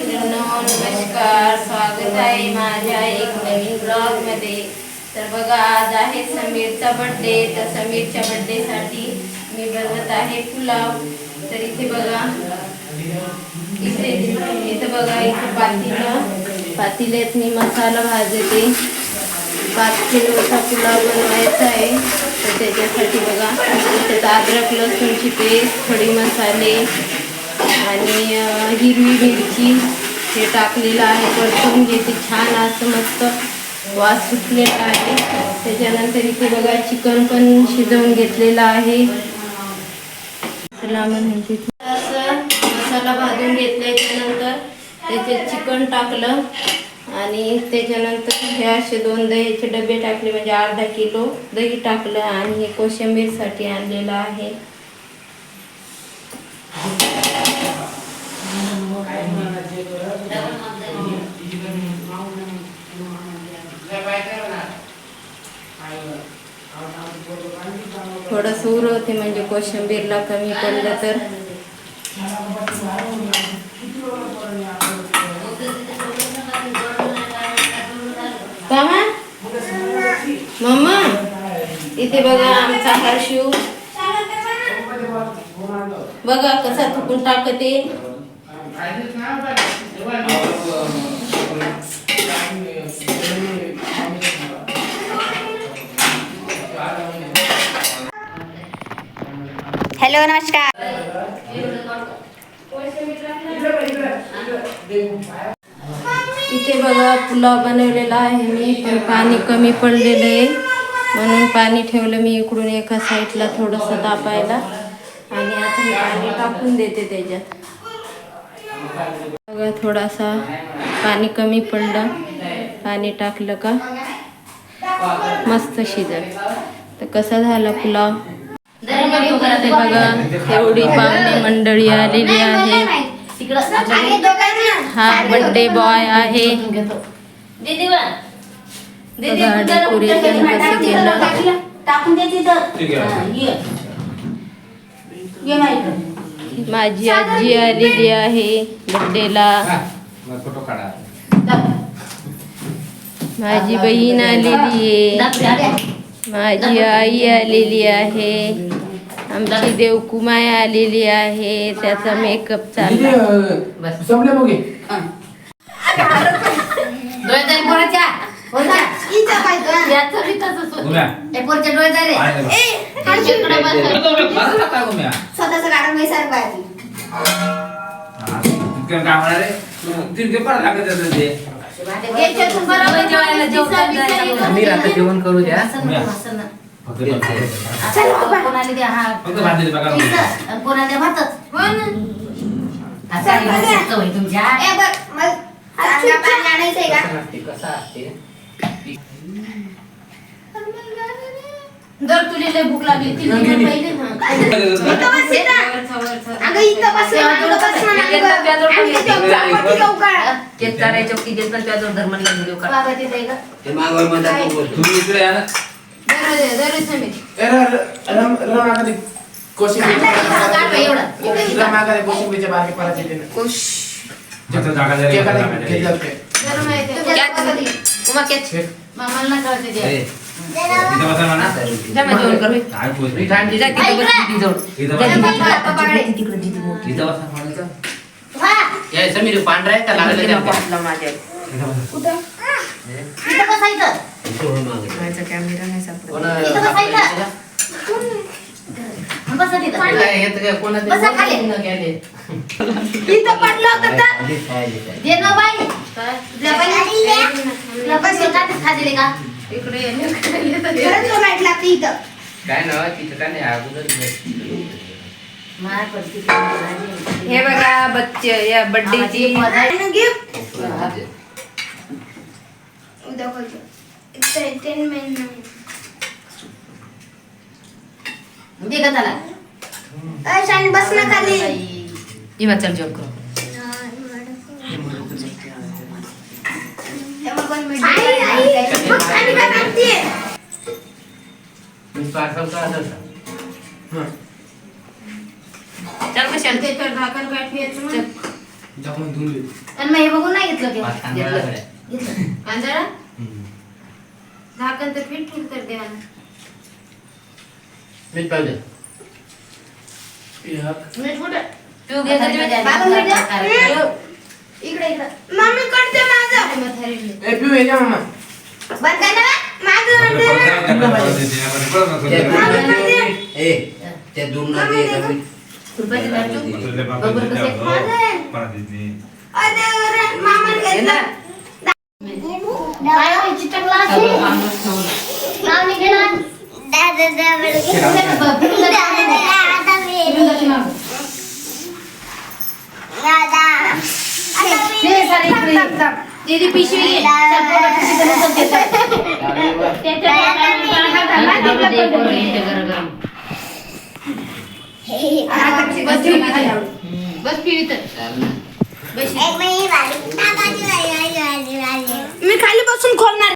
मित्रांनो नमस्कार स्वागत आहे माझ्या एक नवीन ब्लॉगमध्ये तर बघा आज आहे समीरचा बर्थडे तर समीरच्या birthday साठी मी बनवत आहे पुलाव. तर इथे बघा. इथे इथं बघा इथे पातीलं. पातील्यात मी मसाला भाजते. पाच किलोचा पुलाव बनवायचा आहे. तर त्याच्यासाठी बघा त्यात अद्रक लसूणची पेस्ट थोडी मसाले आणि हिरवी मिरची हे टाकलेलं आहे परतून घेते. छान असं मस्त वास सुटलेला आहे. त्याच्यानंतर इथे बघा चिकन पण शिजवून घेतलेलं आहे. चला म्हणजे असं मसाला भाजून घेतल्याच्यानंतर त्याच्यात चिकन टाकलं. आणि त्याच्यानंतर हे असे दोन दह्याचे डबे टाकले. म्हणजे अर्धा किलो दही टाकलं आणि हे कोशिंबीरसाठी आणलेलं आहे. थोडंसं उरवते म्हणजे कोशिंबीरला कमी पडलं तर. मम्मा इथे बघा आमचा हर्षू. बघा कसा थुकून टाकते. हॅलो नमस्कार. इथे बघा पुलाव बनवलेला आहे मी. पण पाणी कमी पडलेलं आहे. म्हणून पाणी ठेवलं मी इकडून एका साईडला थोडंसं तापायला आणि आता हे पाणी टाकून देते त्याच्यात. बघा थोडासा पाणी कमी पडलं. पाणी टाकलं का? मस्त शिजल. तर कसा झाला पुलाव? बघा. एवढी पाहुणे मंडळी आलेली आहे. हा बर्थडे बॉय आहे. बघा. डेकोरेशन कसं केलं. हा, माझी आजी आलेली आहे बर्थडेला फोटो काढा. माझी बहीण आलेली आहे. माझी आई आलेली आहे. आमची देवकुमाय आलेली आहे. त्याचा मेकअप चालला काय. हा, लागत ते. मी आता जेवण करू द्या कोणाला द्या हा. द्या भातच. तुमच्या. जर तुला लय भूक लागली ती पहिले ना. केक चारायच्या की देत पण तुझ्याजवळ धर्माला व्हिडिओ काढ बाबा तिथे का? ते मागवर म्हणतात तू बोल. तुम्ही इकडे या ना दररोज दररोज समीर. असं काढ बाई एवढं. जिथं जागा जरी माहिती आहे. तुमच्या बाबा ती. उमा कॅच मामाला नका वाटते द्या. ए, इथं बसा म्हणा जा मग जेवण कर होय. काय बोलते? मी थांबली जा तिथं बस तिथे जाऊन. जा. तिथे, तिकडे, तिथे मोठी. इथं बसा म्हणायचं. या समीर पांढरा आहे का लागलं त्या पाटला माझ्या इथं बसा. इथं बसायचं. माझा कॅमेरा नाही सापडत इथं बसायचं. बसा तिथं. बसा खाली. दे ना बाई. तुझ्या बाई. तुला पैसे काढतेच खाजेले का? इकडे ये. काय ना तिथं काय नाही अगोदर. हे बघा बच्चे या बर्थडेची दे का त्याला? बस ना खाली चल जेवण करू। आई आई बघ आणि काय म्हणते पार्सल का असेल चल कशाला त्याच्यावर झाकण काय ठेवायचं मग? आणि मग हे बघून नाही घेतलं ते? पाच कांदा घेतलं. गड्या. घेतलं. कांजळा झाकण तर पीठ ठेवून तर मीठ पाहिजे मीठ कुठं? तू घे म्हातारी त्याच्यामध्ये. बाबा मीठ द्या. इकडे इकडे. मम्मी करते माझं. ना मामा दीदी पिशवी घे. बस पिवी तर. बस मी खाली बसून खोलणार.